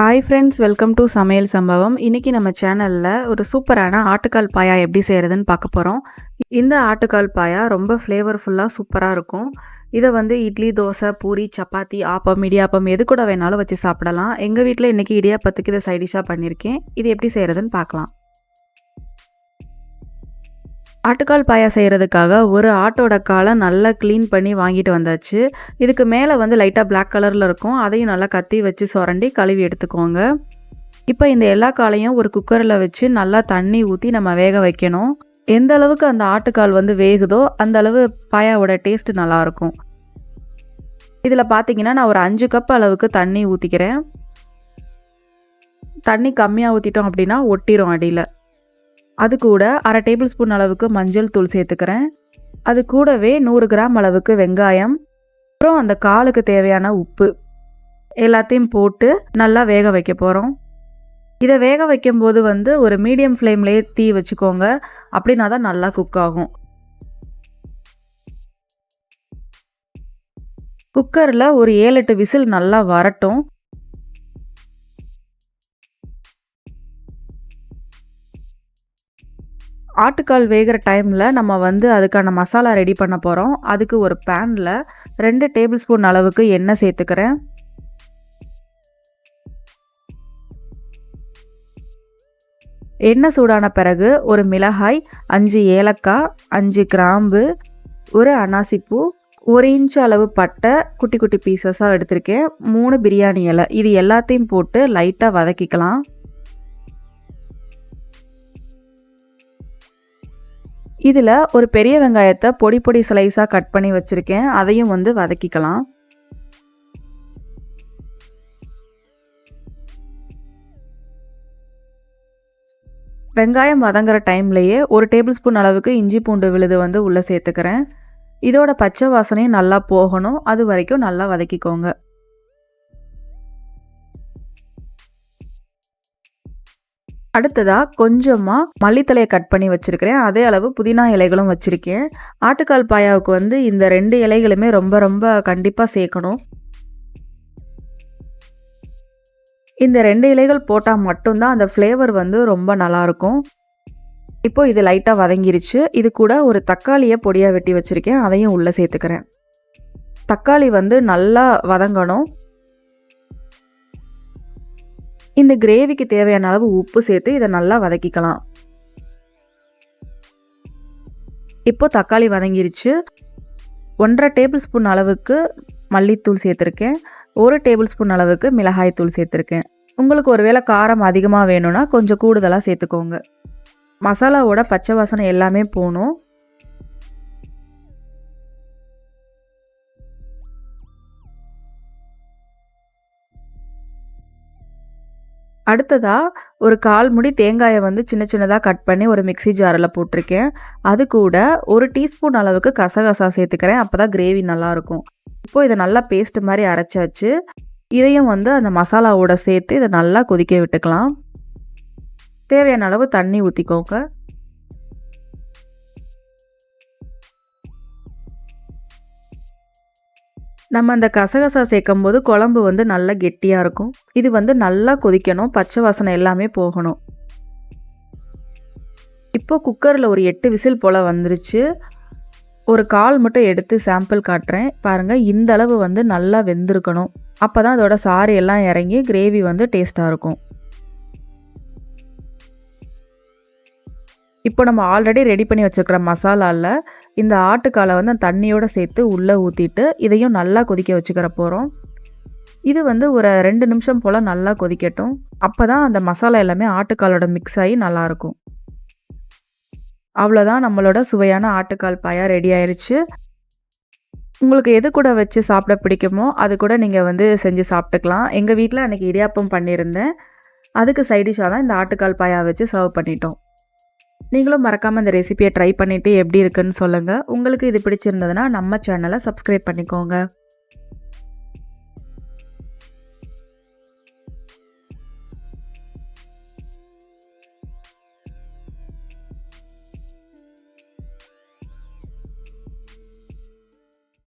Hi friends welcome to சமையல் சம்பவம். இன்றைக்கி நம்ம சேனலில் ஒரு சூப்பரான ஆட்டுக்கால் பாயா எப்படி செய்கிறதுன்னு பார்க்க போகிறோம் இந்த ஆட்டுக்கால் பாயா ரொம்ப ஃப்ளேவர்ஃபுல்லாக சூப்பராக இருக்கும். இதை வந்து இட்லி தோசை பூரி சப்பாத்தி ஆப்பம் இடியாப்பம் எது கூட வேணாலும் வச்சு சாப்பிடலாம். எங்கள் வீட்டில் இன்றைக்கி இடியாப்பத்துக்கு இதை சைடிஷாக பண்ணியிருக்கேன் இது எப்படி செய்கிறதுன்னு பார்க்கலாம். ஆட்டுக்கால் பாயா செய்கிறதுக்காக ஒரு ஆட்டோட காலை நல்லா க்ளீன் பண்ணி வாங்கிட்டு வந்தாச்சு. இதுக்கு மேலே வந்து லைட்டாக பிளாக் கலரில் இருக்கும். அதையும் நல்லா கத்தி வச்சு சுரண்டி கழுவி எடுத்துக்கோங்க. இப்போ இந்த எல்லா காலையும் ஒரு குக்கரில் வச்சு நல்லா தண்ணி ஊற்றி நம்ம வேக வைக்கணும். எந்த அளவுக்கு அந்த ஆட்டுக்கால் வந்து வேகுதோ அந்த அளவு பாயாவோட டேஸ்ட் நல்லாயிருக்கும். இதில் பார்த்தீங்கன்னா நான் ஒரு அஞ்சு கப் அளவுக்கு தண்ணி ஊற்றிக்கிறேன் தண்ணி கம்மியாக ஊற்றிட்டோம் அப்படின்னா ஒட்டிரும் அடியில். அது கூட அரை டேபிள் ஸ்பூன் அளவுக்கு மஞ்சள் தூள் சேர்த்துக்கிறேன். அது கூடவே நூறு கிராம் அளவுக்கு வெங்காயம். அப்புறம் அந்த காலுக்கு தேவையான உப்பு. எல்லாத்தையும் போட்டு நல்லா வேக வைக்க போகிறோம் இதை வேக வைக்கும்போது வந்து ஒரு மீடியம் ஃப்ளேம்லேயே தீ வச்சுக்கோங்க. அப்படின்னா தான் நல்லா குக் ஆகும். குக்கரில் ஒரு ஏழு எட்டு விசில் நல்லா வரட்டும். ஆட்டுக்கால் வேகிற டைமில் நம்ம வந்து அதுக்கான மசாலா ரெடி பண்ண போகிறோம் அதுக்கு ஒரு பேனில் ரெண்டு டேபிள் ஸ்பூன் அளவுக்கு எண்ணெய் சேர்த்துக்கிறேன். எண்ணெய் சூடான பிறகு ஒரு மிளகாய் அஞ்சு ஏலக்காய் அஞ்சு கிராம்பு ஒரு அனாசிப்பூ ஒரு இன்ச் அளவு பட்டை குட்டி குட்டி பீசஸாக எடுத்திருக்கேன். மூணு பிரியாணி இலை. இது எல்லாத்தையும் போட்டு லைட்டாக வதக்கிக்கலாம். இதில் ஒரு பெரிய வெங்காயத்தை பொடி பொடி ஸ்லைஸாக கட் பண்ணி வச்சுருக்கேன். அதையும் வந்து வதக்கிக்கலாம். வெங்காயம் வதங்குற டைம்லேயே ஒரு டேபிள் ஸ்பூன் அளவுக்கு இஞ்சி பூண்டு விழுது வந்து உள்ளே சேர்த்துக்கிறேன். இதோட பச்சை வாசனையும் நல்லா போகணும். அது வரைக்கும் நல்லா வதக்கிக்கோங்க. அடுத்ததாக கொஞ்சமாக மல்லித்தலையை கட் பண்ணி வச்சுருக்கிறேன். அதே அளவு புதினா இலைகளும் வச்சுருக்கேன். ஆட்டுக்கால் பாயாவுக்கு வந்து இந்த ரெண்டு இலைகளுமே ரொம்ப ரொம்ப கண்டிப்பாக சேர்க்கணும். இந்த ரெண்டு இலைகள் போட்டால் மட்டும்தான் அந்த ஃப்ளேவர் வந்து ரொம்ப நல்லாயிருக்கும். இப்போ இது லைட்டாக வதங்கிருச்சு. இது கூட ஒரு தக்காளியை பொடியாக வெட்டி வச்சுருக்கேன். அதையும் உள்ளே சேர்த்துக்கிறேன். தக்காளி வந்து நல்லா வதங்கணும். இந்த கிரேவிக்கு தேவையான அளவு உப்பு சேர்த்து இதை நல்லா வதக்கிக்கலாம். இப்போ தக்காளி வதங்கிருச்சு. ஒன்றரை டேபிள் ஸ்பூன் அளவுக்கு மல்லித்தூள் சேர்த்துருக்கேன். ஒரு டேபிள் ஸ்பூன் அளவுக்கு மிளகாய் தூள் சேர்த்துருக்கேன். உங்களுக்கு ஒருவேளை காரம் அதிகமாக வேணும்னா கொஞ்சம் கூடுதலாக சேர்த்துக்கோங்க. மசாலாவோட பச்சை வாசனை எல்லாமே போகணும். அடுத்ததாக ஒரு கால் முடி தேங்காயை வந்து சின்ன சின்னதாக கட் பண்ணி ஒரு மிக்சி ஜாரில் போட்டிருக்கேன். அது கூட ஒரு டீஸ்பூன் அளவுக்கு கசகசா சேர்த்துக்கிறேன். அப்போ தான் கிரேவி நல்லாயிருக்கும். இப்போது இதை நல்லா பேஸ்ட் மாதிரி அரைச்சாச்சு. இதையும் வந்து அந்த மசாலாவோட சேர்த்து இதை நல்லா கொதிக்க விட்டுக்கலாம். தேவையான அளவு தண்ணி ஊற்றிக்கோங்க நம்ம அந்த கசகசா சேர்க்கும் போது குழம்பு வந்து நல்லா கெட்டியாக இருக்கும். இது வந்து நல்லா கொதிக்கணும். பச்சை வாசனை எல்லாமே போகணும். இப்போ குக்கரில் ஒரு எட்டு விசில் போல் வந்துருச்சு. ஒரு கால் மட்டும் எடுத்து சாம்பிள் காட்டுறேன். பாருங்கள் இந்த அளவு வந்து நல்லா வெந்திருக்கணும். அப்போ தான் அதோட சாறு எல்லாம் இறங்கி கிரேவி வந்து டேஸ்ட்டாக இருக்கும். இப்போ நம்ம ஆல்ரெடி ரெடி பண்ணி வச்சுருக்கிற மசாலாவில் இந்த ஆட்டுக்காலை வந்து தண்ணியோடு சேர்த்து உள்ளே ஊற்றிட்டு இதையும் நல்லா கொதிக்க வச்சுக்கிற போகிறோம் இது வந்து ஒரு ரெண்டு நிமிஷம் போல் நல்லா கொதிக்கட்டும். அப்போ தான் அந்த மசாலா எல்லாமே ஆட்டுக்காலோட மிக்ஸ் ஆகி நல்லாயிருக்கும் அவ்வளோதான் நம்மளோட சுவையான ஆட்டுக்கால் பாயா ரெடி ஆயிடுச்சு உங்களுக்கு எது கூட வச்சு சாப்பிட பிடிக்குமோ அது கூட நீங்கள் வந்து செஞ்சு சாப்பிட்டுக்கலாம். எங்கள் வீட்டில் அன்றைக்கி இடியாப்பம் பண்ணியிருந்தேன். அதுக்கு சைடிஷாக தான் இந்த ஆட்டுக்கால் பாயா வச்சு சர்வ் பண்ணிட்டோம். நீங்களும் மறக்காமல் இந்த ரெசிபியை ட்ரை பண்ணிவிட்டு எப்படி இருக்குன்னு சொல்லுங்கள் உங்களுக்கு இது பிடிச்சிருந்ததுன்னா நம்ம சேனலை சப்ஸ்கிரைப் பண்ணிக்கோங்க.